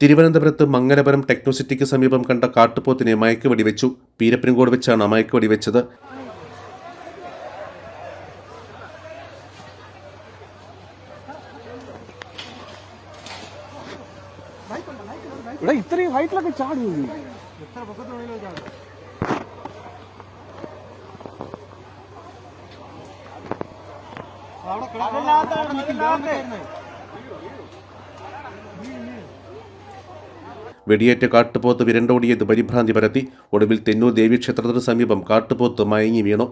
തിരുവനന്തപുരത്ത് മംഗലപുരം ടെക്നോസിറ്റിക്ക് സമീപം കണ്ട കാട്ടുപോത്തിനെ മയക്ക് വെടിവെച്ചു പീരപ്പൻകോട് വെച്ചാണ് മയക്ക് വെടിവെച്ചത് ഇവിടെ ഇത്രയും ഹൈറ്റിലൊക്കെ ചാടും ഇത്. വെടിയേറ്റ കാട്ടുപോത്ത് വിരണ്ടോടിയത് പരിഭ്രാന്തി പരത്തി. ഒടുവിൽ തെന്നൂർ ദേവീക്ഷേത്രത്തിന് സമീപം കാട്ടുപോത്ത് മയങ്ങി വീണു.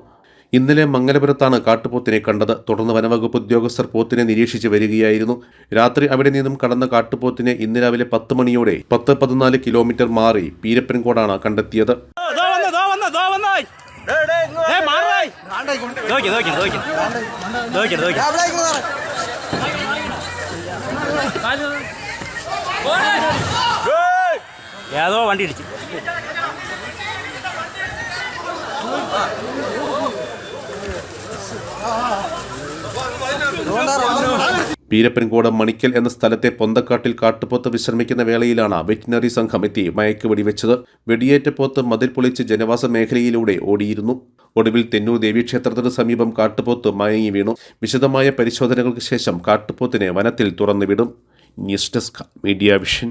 ഇന്നലെ മംഗലപുരത്താണ് കാട്ടുപോത്തിനെ കണ്ടത്. തുടർന്ന് വനവകുപ്പ് ഉദ്യോഗസ്ഥർ പോത്തിനെ നിരീക്ഷിച്ച് വരികയായിരുന്നു. രാത്രി അവിടെ നിന്നും കടന്ന കാട്ടുപോത്തിനെ ഇന്ന് രാവിലെ പത്ത് മണിയോടെ പത്ത് പതിനാല് കിലോമീറ്റർ മാറി പീരപ്പൻകോടാണ് കണ്ടെത്തിയത്. ദോ ഏതോ വണ്ടി ഇടിച്ചു. പീരപ്പൻകോട് മണിക്കൽ എന്ന സ്ഥലത്തെ പൊന്തക്കാട്ടിൽ കാട്ടുപോത്ത് വിശ്രമിക്കുന്ന വേളയിലാണ് വെറ്റിനറി സംഘം എത്തി മയക്ക് വെടിവെച്ചത്. വെടിയേറ്റ പോത്ത് മതിൽ പൊളിച്ച് ജനവാസ മേഖലയിലൂടെ ഓടിയിരുന്നു. ഒടുവിൽ തെന്നൂർ ദേവീക്ഷേത്രത്തിന് സമീപം കാട്ടുപോത്ത് മയങ്ങി വീണു. വിശദമായ പരിശോധനകൾക്ക് ശേഷം കാട്ടുപോത്തിനെ വനത്തിൽ തുറന്നുവിടും news desk media vision.